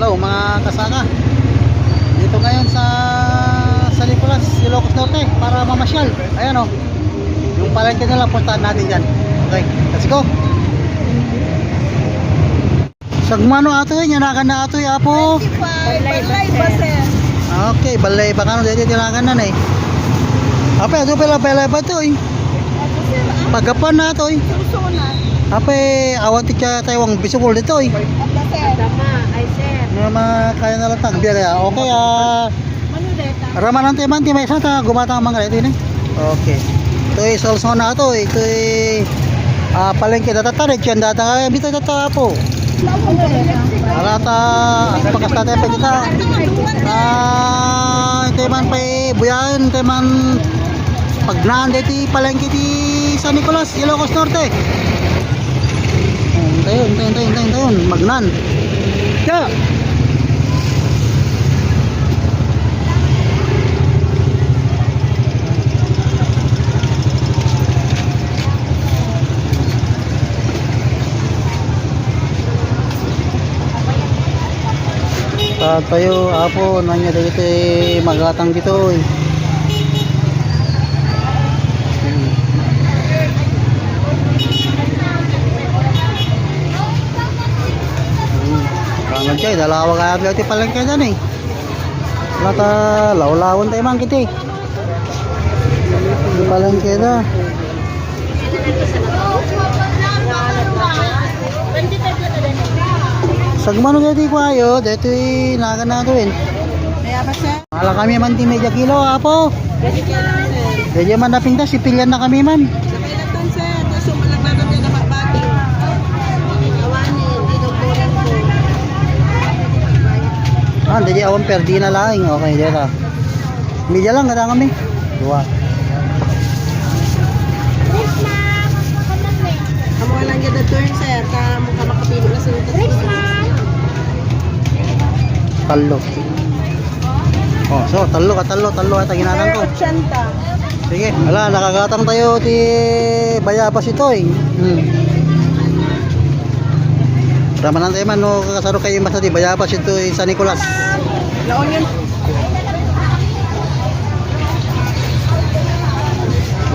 Hello mga kasaka Dito ngayon sa San Nicolas, Ilocos Norte para mamasyal. Ayan o Yung palengke nila puntahan natin dyan Okay, let's go. Sagmano ato yun, yanakan na ato yung apo. Balay ba, sir? Okay, balay baka no dito tinakan na eh. Apa ito pala balay ba to eh? Pagapan na to eh. Apa eh, awan tayo ang bisukol dito eh. Tama, sir. Mga kaya na lang tang biya kaya Okay ah Manudeta. Raman nanti man ti may sa ta gumatang mga ito ni. Okay. Ito ay solso na to, ito ay ah palengke data ta rin data kaya bita data po. Alata pakas data pa kita. Ah ito man pa buyan, ito man pagnaan ti palengke ti San Nicolas, Ilocos Norte. Oh, Tayo, tayo, tayo, tayo, tayo, magnan. Ya. Pa tayo apo nanya dito magatang dito eh. Hmm. Kangan chay, dalawa kaya biya ti palengke dyan eh. Wala ta, tayo man kiti. Di palengke da. Sagmano dito ko ayo, dito eh, naga na to sir? Ala kami man ti media kilo apo. Dito man napinta, si pilyan na kami man. Ah, dito awan perdi na laing. Okay, dito. Media lang kada kami. Dua. Kamu lang yan na turn, sir. Kamu ka makapilo na sa utas. Talo. Oh, so talo ka talo, talo ata ginanang ko. Sige, ala nakagatang tayo ti Bayabas ito eh. Hmm. Ramanan tayo man no kasaro kayo mas ti Bayabas ito eh, San Nicolas. Laon yun.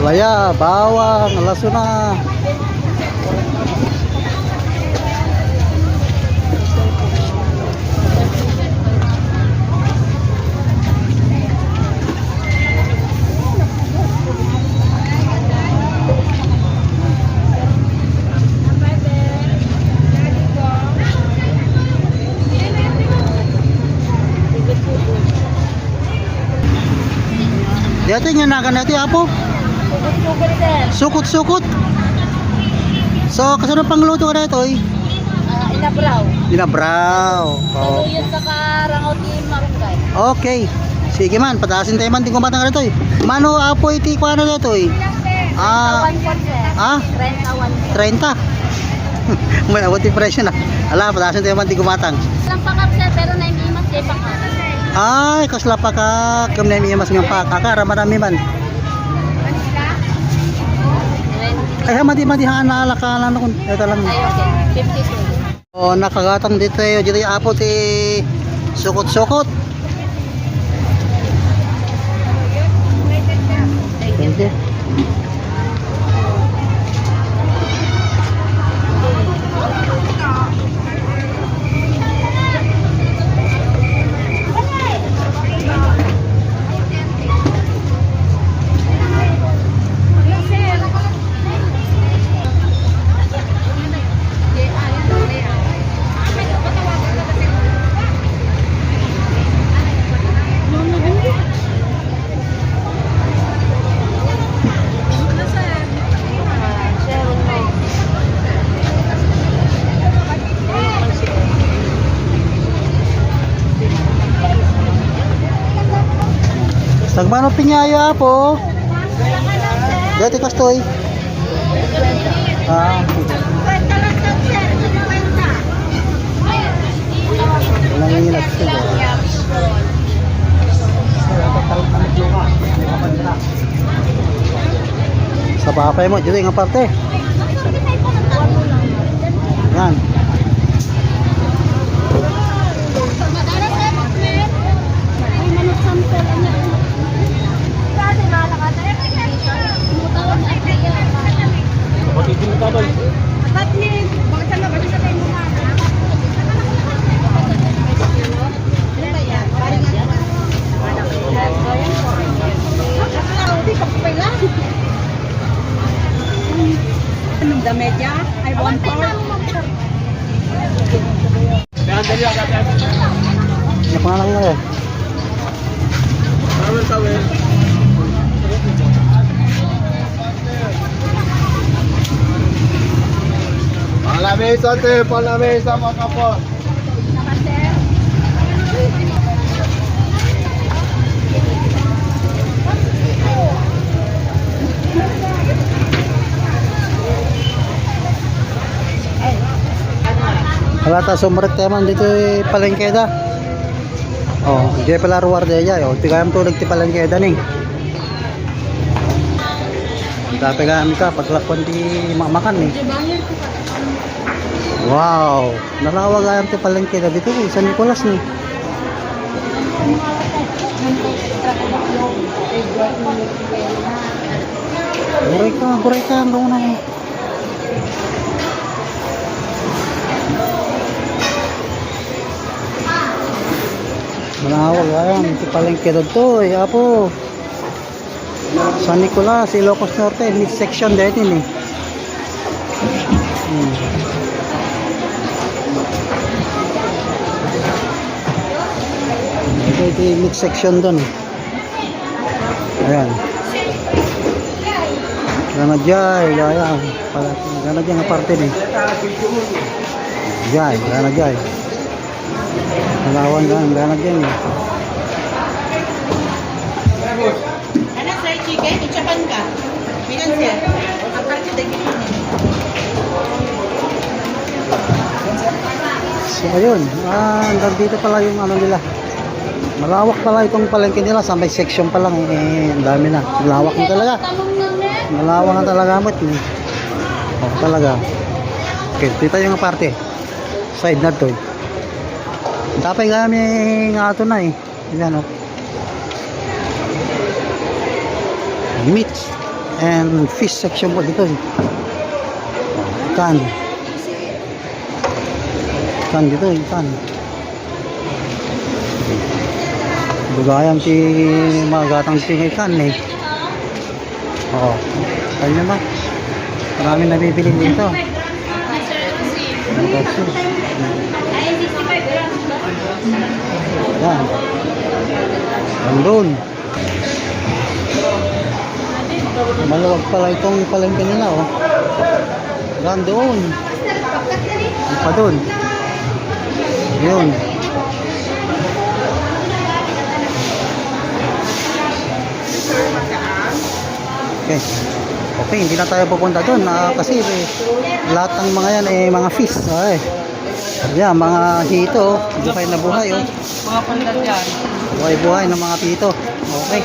Laya, bawang, lasuna. Dito yung nagan natin apo. Sugar, sir. Sukot-sukot. So, kasano pang luto ka na ito eh? Ah, inabraw. Dinabraw. Oh. yun sa karangaw ni Marungay. Okay. Sige man, pataasin tayo man ting kumatang ka nito eh. Mano apo iti kwa na nito eh. Ah, ah, Rent awan. 30. May awat presyo na. Ala, pataasin tayo man ting kumatang. Lang pakap, sir, pero naimimas kayo pakap. Ay, kasla pa ka. Kam na miyamas ng pa. Kakara, marami man. Ay, madi madi haan na ala ka lang kun. Ay, okay. 52. Oh, nakagatang dito tayo. Dito yung apo ti sukot-sukot. Thank you. Sagmano pinyayo apo. Dati kastoy. Ah, walang siya. Sa papay mo, dito yung parte. Palamesa, te, palamesa, mga kapos. Wala ta sumrek teman dito eh, palengkeda. Oh, di pala ruwar ya, oh, tigayam tulig ti palengkeda ning. Tapi kami ka paglakon di mamakan nih. Wow, nalawag ayam ti palengkeda dito eh, San Nicolas nih. Guray ka, guray ka, ang na. Manawag ayam ti palengkeda to, eh, apo. San Nicolas, Ilocos Norte, mid section dito ni. Hmm. Ito yung mid section doon. Ayan. Gana jay. Pala, gana jay nga parte ni. Jay, gana jay. Malawan gana, gana jay. Ano sir, chicken? Itchapan ka. Bilan sir. Ang parte daging So ayun, ah, hanggang dito pala yung ano nila. Malawak pala itong palengke nila, sa may section pa lang eh, ang dami na. Malawak na talaga. Malawak na talaga mo. Eh. Oh, talaga. Okay, dito yung parte. Side na to. eh. Tapay kami nga ito na eh. Yan oh. Meat and fish section po dito eh. Kan. Kan dito, ikan. Bugayang si mga gatang si ikan eh. Oo. Kanya ba? Marami nabibili dito. Kasi. Yan. Andun. Maluwag pala itong palengke nila oh. Yan doon. Pa doon? Yun. Okay. Okay, hindi na tayo pupunta doon ah, kasi eh, lahat ng mga yan eh mga fish. Ay. Yan, mga hito, buhay na buhay oh. Mga pandan yan. Buhay buhay ng mga pito. Okay.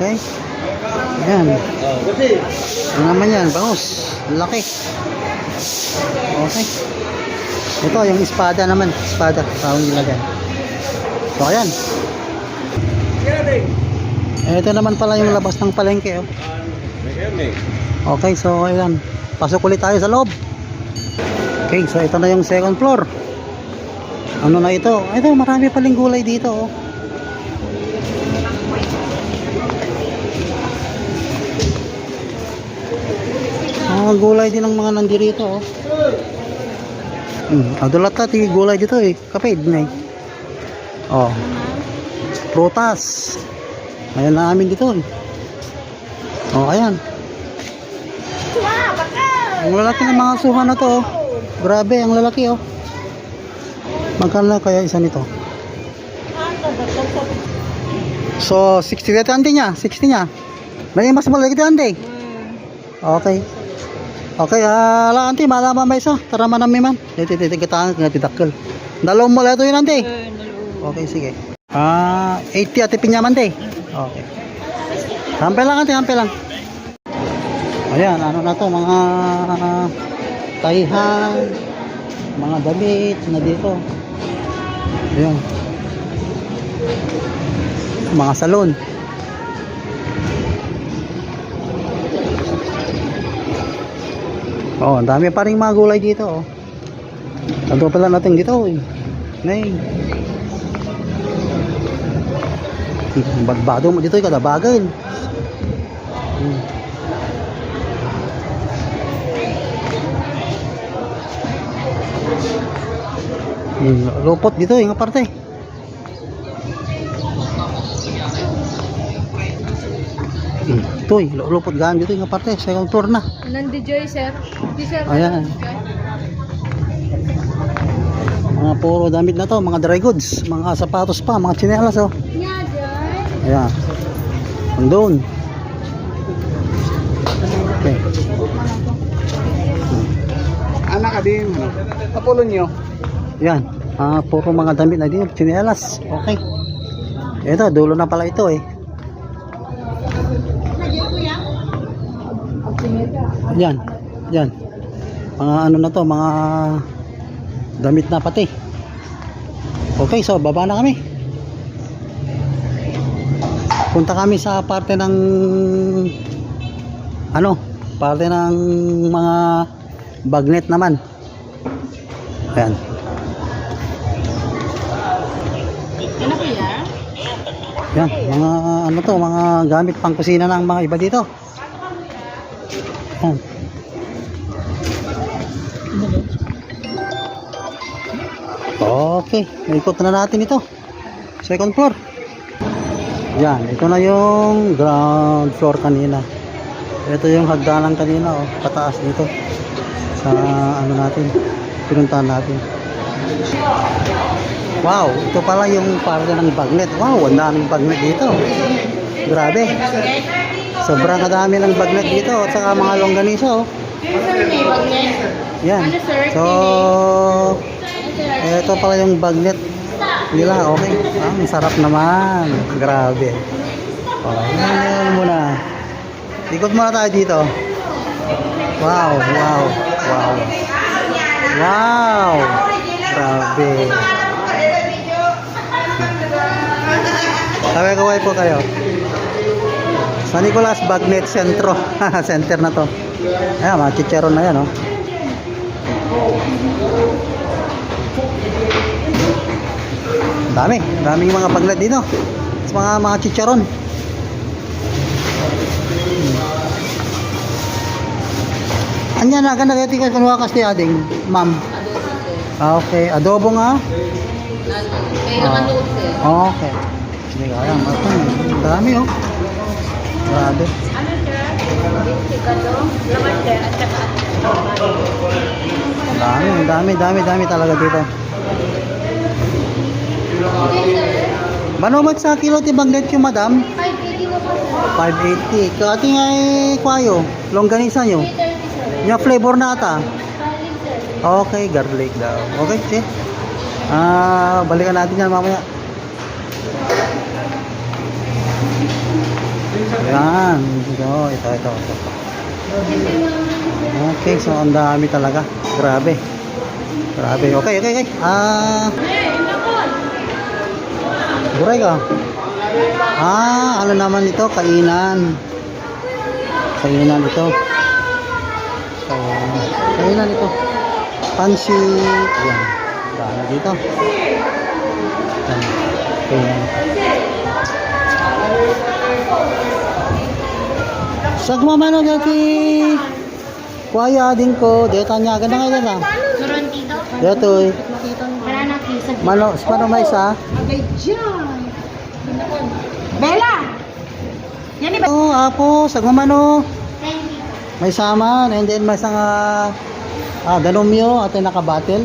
Okay. Yan. Ano naman yan? Bangus. Laki. Okay. Ito, yung espada naman. Espada. Tawag nila dyan. So, ayan. Ito naman pala yung labas ng palengke. Oh. Okay, so ayan. Pasok ulit tayo sa loob. Okay, so ito na yung second floor. Ano na ito? Ito, marami paling gulay dito. Oh. Mga gulay din ang mga nandirito. Oh. Hmm, adulat na, tingin gulay dito eh. Kapid na eh. Oh. Prutas. Ayan na amin dito eh. Oh, ayan. Ang lalaki ng mga suha na to. oh. Grabe, ang lalaki oh. Magkano kaya isa nito? So, 60 dito ante niya, 60 niya. May mas malaki dito ante. Okay. Okay, ah, la ante, malaman ba isa? Tara man namin man. Dito, dito, kita nga tidakkel. Dalawang mo ito yun ante. Okay, sige. Ah, 80 ate pinyaman ante. Okay. Hampel lang ante, hampel lang. Ayan, ano na to, mga taihan, mga damit na dito. Ayan. Mga salon. Oh, ang dami pa rin mga gulay dito, oh. Ano pala natin dito, eh. Nay. Bagbado mo dito yung kalabagan. Hmm. Hmm, lupot dito yung aparte. Hmm, ito yung lupot dito yung aparte. Second floor na. Nandi Joy, sir. Di sir. Ayan. Mga puro damit na to. Mga dry goods. Mga sapatos pa. Mga chinelas. Oh. Ayan. Andun. Okay. Anak ka din. Kapulo nyo. Yan. Ah, puro mga damit na din, tsinelas. Okay. Ito, dulo na pala ito eh. Yan. Yan. Mga ano na to, mga damit na pati. Okay, so baba na kami. Punta kami sa parte ng ano, parte ng mga bagnet naman. Ayan. Ano? Yan, mga ano to, mga gamit pang kusina ng mga iba dito. Yan. Okay, ikot na natin ito. Second floor. Yan, ito na yung ground floor kanina. Ito yung hagdanan kanina, oh, pataas dito. Sa ano natin, pinuntahan natin. Wow, ito pala yung parte ng bagnet. Wow, ang daming bagnet dito. Grabe. Sobrang kadami ng bagnet dito at saka mga longganisa oh. Yan. So, ito pala yung bagnet nila. Okay. Ah, ang sarap naman. Grabe. Oh, yan muna. Ikot muna tayo dito. Wow, wow, wow. Wow. Grabe. Kaway-kaway po kayo. San Nicolas Bagnet Centro. Center na to. Ayan, mga chicharon na yan, oh. Dami. Daming mga bagnet dito. Sa mga mga chicharon. Anya na ganda kaya tingnan kanwa kas ti ading, ma'am. Ah, okay. Adobo nga. Sir. Okay. Sige, kaya. Ang dami oh. Grabe. Ano, sir? Ang dami, ang dami, dami, dami talaga dito. Manomat sa kilo ti bagnet yung madam? 580 na po, sir. 580. Kati nga eh, kwayo. Longganisa nyo. 330, sir. Yung flavor na ata. Garlic, sir. Okay, garlic daw. Okay, sige. Ah, balikan natin yan mamaya. Yan. Ito, ito, ito. ito. Okay, so ang dami talaga. Grabe. Grabe. Okay, okay, okay. Ah, buray ka. Ah, ano naman ito? Kainan. Kainan ito. Kainan. Kainan ito. Pansit. Yan. Dami dito. Yan. Kainan. Sagmamano dati. Kuya din ko. Dito niya. Ganda nga ah. Meron dito. Dito eh. Natin sa Mano, mano may isa. Agay dyan. Bella! Yan iba. Oh, apo, sagmamano. May saman and then may isang ah, ah danomyo at nakabatel.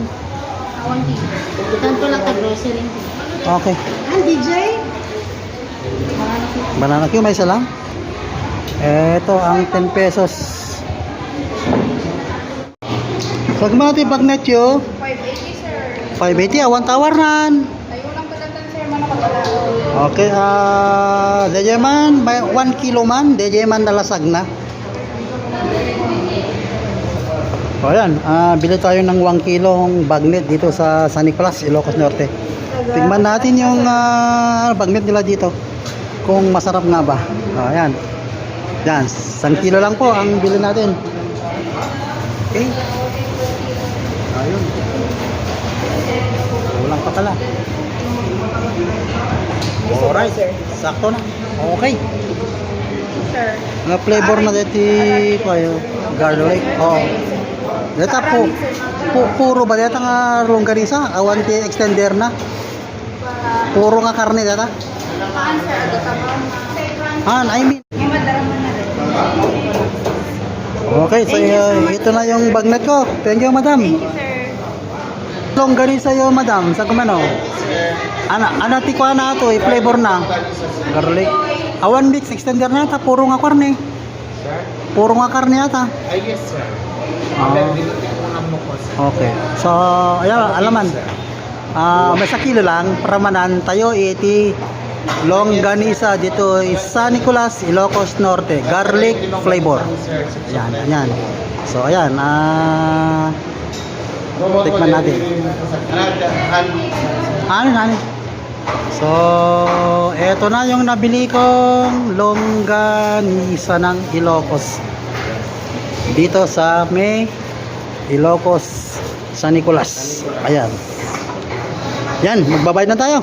Awang dito. Tanto lang ka-grocery. Okay. Ah, DJ? Banana Q, may isa lang. Ito ang 10 pesos. So, kumana tayo bagnet yo. 580, sir. 580, awan tawaran. Tayo lang padatan, sir. Mana pagkala. Okay, ah, uh, may 1 kilo man, man nalasag na. O yan, ah, bili tayo ng 1 kilong bagnet dito sa San Nicolas, Ilocos Norte. Tingnan natin yung ah, bagnet nila dito. Kung masarap nga ba. O yan. Yan, 1 kilo lang po ang bili natin. Okay. Ayun. Kulang pa pala. Alright. Sakto na. Okay. Sir. Mga flavor na dito kayo. Garlic. Oh. Data po, pu, puro ba data nga longganisa? Awan ti extender na? Puro nga karne data? Ah, I mean. Okay, so uh, ito na yung bagnet ko. Thank you, madam. Longganisa yo, madam. Sa kumano? Ana, ana ti kwa na to, i-flavor na. Garlic. Awan mix extender na ta, puro nga karne. Puro nga karne ata. Ay, yes, sir. Ah. Okay. So, ayan, alaman. Ah, may sa kilo lang, pramanan tayo iti longganisa dito is San Nicolas, Ilocos Norte, garlic flavor. Ayan, ayan. So, ayan, ah, tikman natin. Ano, ano? So, eto na yung nabili kong longganisa ng Ilocos. Dito sa may Ilocos San Nicolas. Ayan. Yan, magbabayad na tayo.